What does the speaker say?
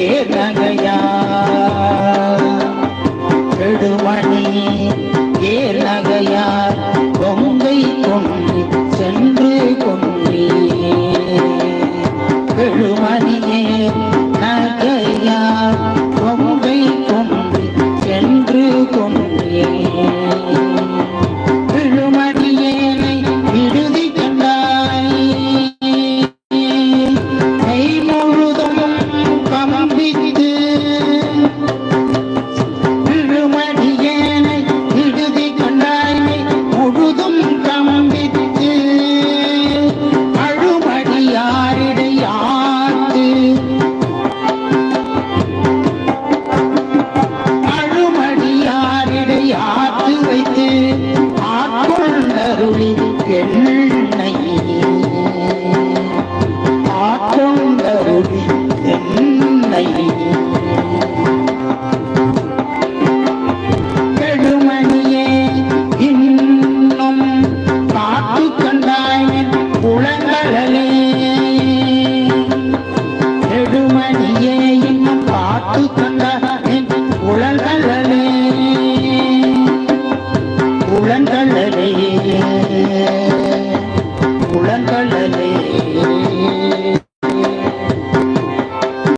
ஏர் நகையா? கெடுமணி ஏர் நகையார் கொங்கை கொண்டு சென்று கொண்டே கெழுமணியே நகையார் கொங்கை கொண்டு சென்று கொண்டே அருளி என்னை அருளி என்னை கெடுமணியே இன்னும் காத்து கண்டாய் குளங்களே இன்னும் காத்து குளங்களே